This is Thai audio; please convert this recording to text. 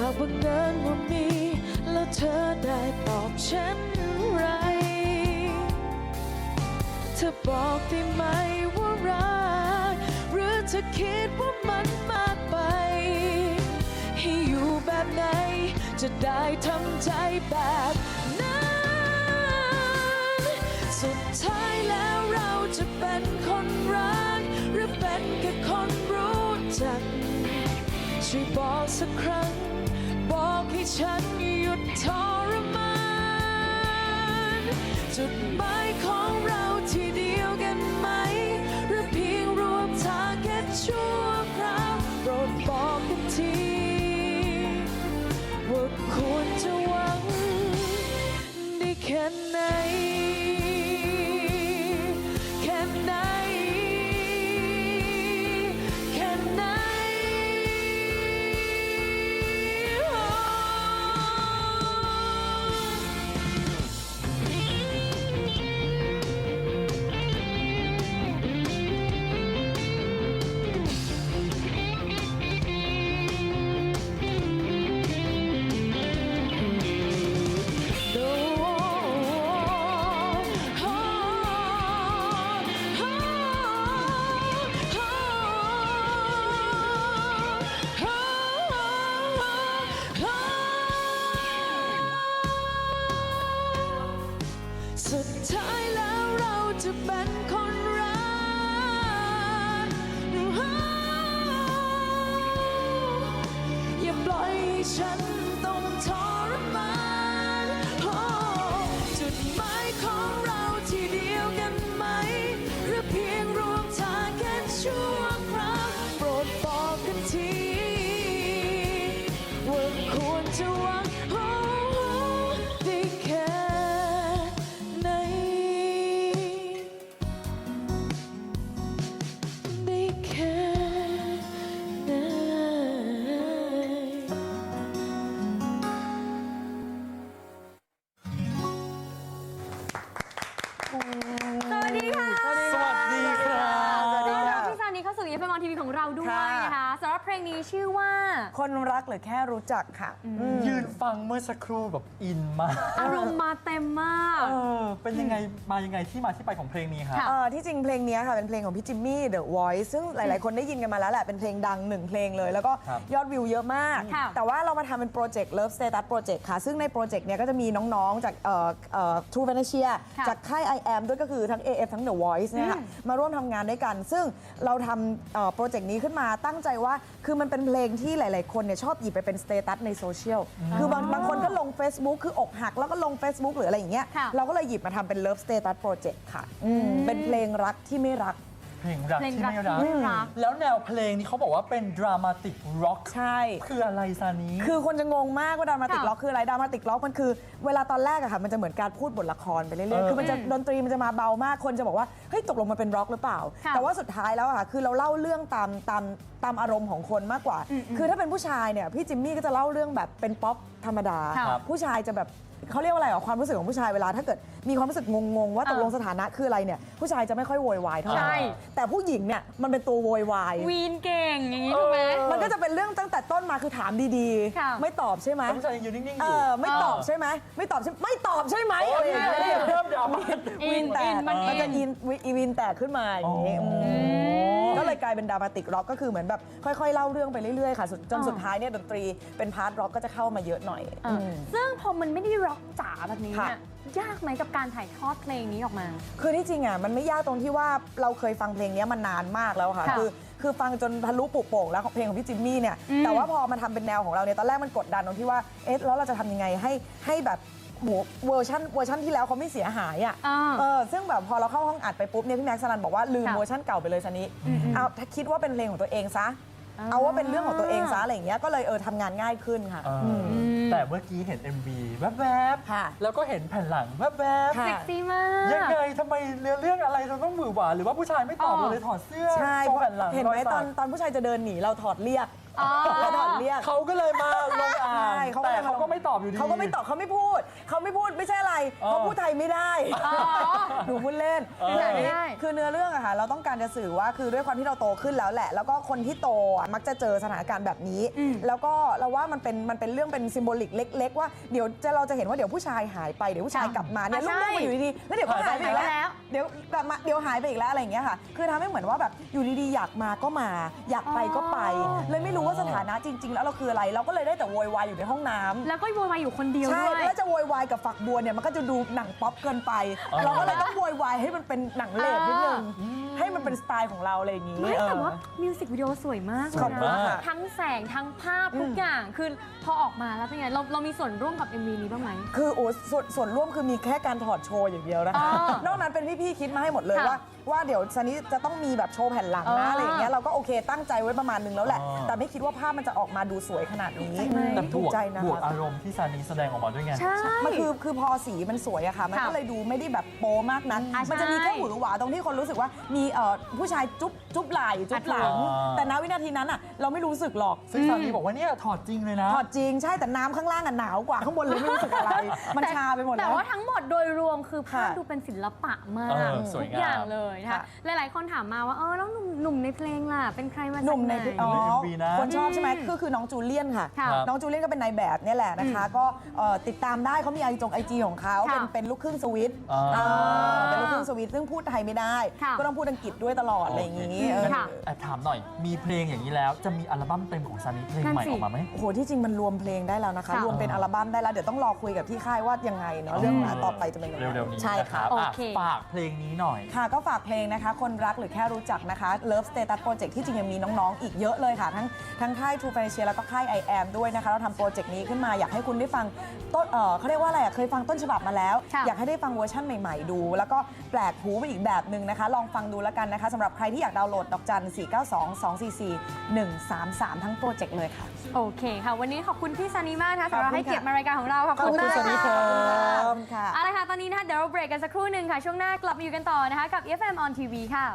หากบังเอิญว่ามี แล้วเธอได้ตอบฉันไร เธอบอกได้ไหมว่ารัก หรือเธอคิดว่ามันมากไป ให้อยู่แบบไหน จะได้ทำใจแบบนั้น สุดท้ายแล้วเราจะเป็นคนรัก หรือเป็นแค่คนรู้จักช่วยบอกสักครั้ง บอกให้ฉันหยุดทรมาน จุดหมายของเราที่ดี สุดท้ายแล้วเราจะเป็นคนรักอย่าปล่อยฉัน สวัสดีค่ะสวัสดีครับต้อนรับพี่ซานีเข้าสู่เอฟเอ็มทีวีของเราด้วย งนี้ชื่อว่า คนรักหรือแค่รู้จักค่ะอืมยืนฟังเมื่อสักครู่แบบอินมาก อารมณ์มาเต็มมาก เออ เป็นยังไงมายังไงที่มาที่ไปของเพลงนี้ครับค่ะเอ่อที่จริงเพลงเนี้ยค่ะ เป็นเพลงของพี่จิมมี่ The Voice ซึ่งหลาย ๆ คนได้ยินกันมาแล้วแหละ เป็นเพลงดังหนึ่งเพลงเลย แล้วก็ครับยอดวิวเยอะมาก ค่ะแต่ว่าเรามาทำเป็นโปรเจกต์ Love Status Project ค่ะ ซึ่งในโปรเจกต์เนี้ยก็จะมีน้อง ๆ จากเอ่อเอ่อ True Venetia ค่ะจากค่าย I am ด้วยก็คือทั้ง AF ทั้ง The Voice เนี่ยค่ะมาร่วมทำงานด้วยกัน ซึ่งเราทำเอ่อโปรเจกต์นี้ขึ้นมาตั้งใจว่าคือมันเป็นเพลงที่หลาย ๆ คนเนี่ยชอบหยิบไปเป็นสเตตัสในโซเชียล คือบางบางคนก็ลง Facebook คืออกหักแล้วก็ลง Facebook หรืออะไรอย่างเงี้ย ค่ะ เราก็เลยหยิบมาทำเป็น Love Status Project ค่ะอืมเป็นเพลงรักที่ไม่รักเพ ลงรักเพลงที่รักไม่รัก ที่ไม่รัก แล้วแนวเพลงนี้เขาบอกว่าเป็นดรามาติกร็อกใช่ คืออะไรซานี้ คือคนจะงงมากว่าดรามาติกค่ะล็อกคืออะไรดรามาติกล็อกมันคือเวลาตอนแรกอะค่ะมันจะเหมือนการพูดบทละครไปเรื่เออยอๆคือมันจะดนตรีมันจะมาเบามากคนจะบอกว่าเฮ้ยตกลงมันเป็นร็อกหรือเปล่า ค่ะแต่ว่าสุดท้ายแล้วอะค่ะคือเราเล่าเรื่องตามตามตามอารมณ์ของคนมากกว่าคือถ้าเป็นผู้ชายเนี่ยพี่จิมมี่ก็จะเล่าเรื่องแบบเป็นป๊อปธรรมดา ค่ะผู้ชายจะแบบ เขาเรียกว่าอะไรอะความรู้สึกของผู้ชายเวลา ถ้าเกิดมีความรู้สึกงงๆว่าตกลงเออสถานะคืออะไรเนี่ยผู้ชายจะไม่ค่อยโวยวายเท่าไหร่ใช่แต่ผู้หญิงเนี่ยมันเป็นตัวโวยวายวีนเก่งอย่างนี้ถูกไหม มันก็จะเป็นเรื่องตั้งแต่ต้นมาคือถามดีค่ะ ๆ ไม่ตอบใช่ไหมแล้วผู้ชายยังยืนนิ่งๆเออยู่ อไม่ตอบใช่ไหมไม่ตอบใช่ไม่ตอบใช่ไหมโอ้อะไรย มดราม่าวินแตอิกนมันอินมันจะอินวิอีวินแตกขึ้นมาอย่างงี้อ๋ออืมก็เลยกลายเป็นดรามาติกร็อกก็คือเหมือนแบบค่อยๆ เล่าเรื่องไปเรื่อยๆ ค่ะสุดจนอ๋อสุดท้ายเนี่ยดนตรีเป็นพาร์ทร็อกก็จะเข้ามาเยอะหน่อยเอออมซึ่งพอมันไม่ได้ร็อกจ๋าแบบนี้ค่ะเนี่ยยากไหมกับการถ่ายทอดเพลงนี้ออกมา คือที่จริงอะมันไม่ยากตรงที่ว่าเราเคยฟังเพลงเนี้ยมานานมากแล้วค่ะ ค่ะคือคือฟังจนทะลุปุโป่งแล้วของเพลงของพี่จิมมี่เนี่ย อืมแต่ว่าพอมาทำเป็นแนวของเราเนี่ยตอนแรกมันกดดันตรงที่ว่าเอ๊ะแล้วเราจะทำยังไงให้ให้แบบ โหเวอร์ชันเวอร์ชันที่แล้วเขาไม่เสียหายอะอ่าเออซึ่งแบบพอเราเข้าห้องอัดไปปุ๊บเนี่ยพี่แม็กซ์สลันบอกว่าลืมค่ะเวอร์ชันเก่าไปเลยซันนี้อืมๆเอาถ้าคิดว่าเป็นเพลงของตัวเองซะ อ่า เอาว่าเป็นเรื่องของตัวเองซะอะไรอย่างเงี้ยก็เลยเออทำงานง่ายขึ้นค่ะ เอออม แต่เมื่อกี้เห็น MV แวบค่ะ ๆแล้วก็เห็นแผ่นหลังแวบค่ะ เซ็กซี่มากๆยังไงทำไมเนื้อเรื่องอะไรเราต้องหวือหวาหรือว่าผู้ชายไม่ตอบอ๋อ เราเลยถอดเสื้อใช่โชเพว์ราะแผ่นหลังเห็นไหมรอยตสัอกนตอนผู้ชายจะเดินหนีเราถอดเรียก อ๋อ เราถอดเรีย ก เขาก็เลยมาลงอ่าใช่นเขาแต่ยังเขาก็ไม่ตอบอยู่ดี เขาก็ไม่ตอบเขาไม่พูด เขาไม่พูดไม่ใช่อะไรอ๋อเขาพูดไทยไม่ได้อ๋อหนูพูดเล่นเออคืออย่างนี้ไม่ได้ คือเนื้อเรื่องอะค่ะเราต้องการจะสื่อว่าคือด้วยความที่เราโตขึ้นแล้วแหละ แล้วก็คนที่โตอะมักจะเจอสถานการณ์แบบนี้อืมแล้วก็เราว่ามันเป็นมันเป็นเรื่องเป็นซิมโบลิกเล็ก ๆ ว่าเดี๋ยวจะเราจะเห็นว่าเดี๋ยวผู้ชายหายไปเดี๋ยวผู้ชายค่ะกลับมาเนี่ยอะลูกๆมาอยู่ดีๆแล้วเดี๋ยวก็หายไปอีกหายไปแล้แล้ว ว เดี๋ยวกลับมาเดี๋ยวหายไปอีกแล้วอะไรอย่างเงี้ยค่ะ คือทำให้เหมือนว่าแบบอยู่ดีๆอยากมาก็มา อยากไปก็ไปอ๋อเลยไม่รู้ว่าสถานะจริง ๆ แล้วเราคืออะไร เราก็เลยได้แต่โวยวายอยู่ในห้องน้ำแล้วก็โวยวายอยู่คนเดียวใช่ด้วย แล้วจะโวยวายกับฝักบัวเนี่ยมันก็จะดูหนังป๊อปเกินไปอ๋อเราก็เลยต้องโวยวายให้มันเป็นหนังเลดนิดนึงให้มันเป็นสไตล์ของเราอะไรอย่างนี้ไม่เออแต่ว่ามิวสิกวิดีโอสวยมากสวยมากเลยนะทั้งแสงทั้งภาพทุกอย่างคือพอออกมาแล้วเป็นไงเราเรามีส่วนร่วมกับ MV นี้บ้างไหม คือโอ้ส่วนส่วนร่วมคือมีแค่การถอดโชว์อย่างเดียวนะคะอ๋อนอกนั้นเป็นพี่ๆคิดมาให้หมดเลยค่ะว่าว่าเดี๋ยวซันนี้จะต้องมีแบบโชว์แผ่นหลังอ๋นะอออะไรอย่างเงี้ยเราก็โอเคตั้งใจไว้ประมาณนึงแล้วแหละ อ๋อ แต่ไม่คิดว่าภาพมันจะออกมาดูสวยขนาดนี้แต่บถูกวกใจนะบวกคะอารมณ์ที่ซานีแสดงออกมาด้วยไง ใช่ มันคือคือพอสีมันสวยอะค่ะ มันค่ะก็เลยดูไม่ได้แบบโป๊มากนักอะมันจะมีใช่แค่หวือหวาตรงที่คนรู้สึกว่ามีเอ่อผู้ชายจุ๊บจุ๊บไหล่จุ๊บหลัง อ่าแต่ณวินาทีนั้นอะ เราไม่รู้สึกหรอกซึ่งซานีบอกว่าเนี่ยถอดจริงเลยนะ ถอดจริงใช่แต่น้ำข้างล่างอะหนาวกว่าข้างบนเลยไม่รู้สึกอะไร มันแต่ชาไปหมดแต่แล้ว ว่าทั้งหมดโดยรวมคือภาพค่ะดูเป็นศิลปะมากเออสวยทุกอย่างงามเลยนะคะค่ะหลายๆคนถามมาว่าเออแล้วหนุ่มหนุ่มในเพลงล่ะ เป็นใครมาจากหนุ่มในไหนอ๋อใน MV นะ คนชอบใช่ไหมอืมก็คือน้องจูเลียนค่ะ ค่ะน้องจูเลียนก็เป็นนายแบบเนี่ยแหละนะคะ ก็เอ่อติดตามได้เขามีไอจงไอจีของเขาค่ะเป็นเป็นลูกครึ่งสวิตอ่า เออเป็นลูกครึ่งสวิตซึ่งพูดไทยไม่ได้ ค่ะก็ต้องพูดอังกฤษด้วยตลอดอะไรอย่างนี้เออ ค่ะ แอบถามหน่อยมีเพลงอย่างนี้แล้วจะมีอัลบั้มเต็มของซานีเพลงนั่นใหม่สิ ออกมาไหม โอ้โหที่จริงมันรวมเพลงได้แล้วนะคะ ค่ะรวมเป็นอัลบั้มได้แล้ว เดี๋ยวต้องรอคุยกับที่ค่ายว่ายังไงเนาะเรื่องราวต่อไปจะเป็นยังไงเร็วๆนี้ใช่นะคค่ะ รับโออะเคฝากเพลงนี้หน่อย ค่ะก็ฝากเพลงนะคะ คนรักหรือแค่รู้จักนะคะ Love Status Project ที่จริงยังมีน้องๆ อีกเยอะเลยค่ะ ทั้งทั้งค่าย True f i n a n c i a แล้วก็ค่าย I am ด้วยนะคะ เราทำโปรเจกต์นี้ขึ้นมาอยากให้คุณได้ฟังต้นเออเขาเรียกว่าอะไรอะเคยฟังต้นฉบับมาแล้ว ค่ะ อยากให้ได้ฟังเวอร์ชั่นใหม่ๆดู แล้วก็แปลกหูไปอีกแบบหนึ่งนะคะ ลองฟังดูแล้วกันนะคะสำหรับใครที่อยากดาวน์โหลดดอกจัน 4 9 2 2 4 4 1 3 3 ทั้งโปรเจกต์เลยค่ะ โอเคค่ะ วันนี้ขอบคุณพี่ซานีมากนะคะขอบสำหรับคุณให้เกียรติค่ะมารายการของเราขอบคุณขอบคุณมากสวัสดีครับ ค่ะเอาละค่ะตอนนี้นะคะเดี๋ยวเราเบรกกันสักครู่หนึ่งค่ะ ช่วงหน้ากลับมาอยู่กันต่อนะคะกับ FM on TV ค่ะ